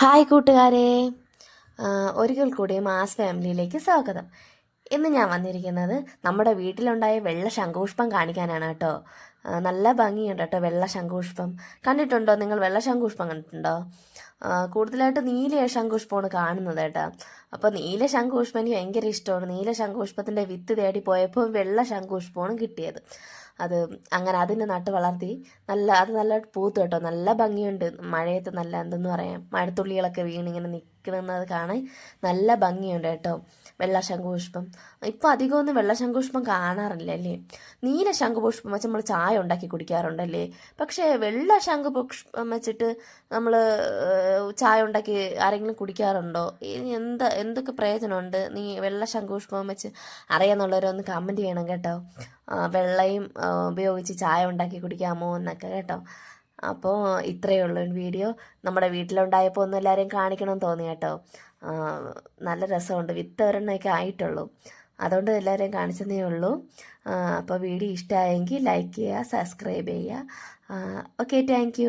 Hi കൂട്ടുകാരെ. ഒരിക്കൽ കൂടി മാസ് ഫാമിലിയിലേക്ക് സ്വാഗതം. ഇന്ന് ഞാൻ വന്നിരിക്കുന്നത് നമ്മുടെ വീട്ടിലുണ്ടായ വെള്ള ശംഖുപുഷ്പം കാണിക്കാനാണ് കേട്ടോ. നല്ല ഭംഗിയുണ്ട് കേട്ടോ വെള്ള ശംഖുപുഷ്പം. കണ്ടിട്ടുണ്ടോ നിങ്ങൾ വെള്ള ശംഖുപുഷ്പം കണ്ടിട്ടുണ്ടോ? കൂടുതലായിട്ട് നീല ശംഖുപുഷ്പമാണ് കാണുന്നത് കേട്ടോ. അപ്പോൾ നീല ശംഖുപുഷ്പം എനിക്ക് ഭയങ്കര ഇഷ്ടമാണ്. നീല ശംഖുപുഷ്പത്തിന്റെ വിത്ത് തേടി പോയപ്പോൾ വെള്ള ശംഖുപുഷ്പമാണ് കിട്ടിയത്. അത് അങ്ങനെ അതിനെ നട്ട് വളർത്തി നല്ല അത് നല്ല പൂത്തു കേട്ടോ. നല്ല ഭംഗിയുണ്ട്. മഴയത്ത് നല്ല എന്തെന്ന് പറയാം മഴത്തുള്ളികളൊക്കെ വീണിങ്ങനെ നിൽക്കുന്നത് കാണാൻ നല്ല ഭംഗിയുണ്ട് കേട്ടോ. വെള്ള ശംഖുപുഷ്പം ഇപ്പോൾ അധികമൊന്നും വെള്ള ശംഖുപുഷ്പം കാണാറില്ല അല്ലേ? നീല ശംഖുപുഷ്പം വെച്ച് നമ്മൾ ചായ ഉണ്ടാക്കി കുടിക്കാറുണ്ടല്ലേ പക്ഷേ വെള്ള ശംഖുപുഷ്പം വെച്ചിട്ട് നമ്മൾ ചായ ഉണ്ടാക്കി ആരെങ്കിലും കുടിക്കാറുണ്ടോ? എന്താ എന്തൊക്കെ പ്രയോജനമുണ്ട്? നീ വെള്ള ശംഖുപുഷ്പം വെച്ച് അറിയാന്നുള്ളവരൊന്ന് കമന്റ് ചെയ്യണം കേട്ടോ. വെള്ളയും ഉപയോഗിച്ച് ചായ ഉണ്ടാക്കി കുടിക്കാമോ എന്നൊക്കെ കേട്ടോ. അപ്പോൾ ഇത്രയേ ഉള്ളൂ വീഡിയോ നമ്മുടെ വീട്ടിലുണ്ടായപ്പോൾ ഒന്ന് എല്ലാവരെയും കാണിക്കണം തോന്നി കേട്ടോ. നല്ല രസമുണ്ട്. വിത്ത് ഒരെണ്ണമൊക്കെ ആയിട്ടുള്ളൂ. അതുകൊണ്ട് എല്ലാവരെയും കാണിച്ചതേ ഉള്ളൂ. അപ്പോൾ വീഡിയോ ഇഷ്ടമായെങ്കിൽ ലൈക്ക് ചെയ്യുക സബ്സ്ക്രൈബ് ചെയ്യുക. Okay thank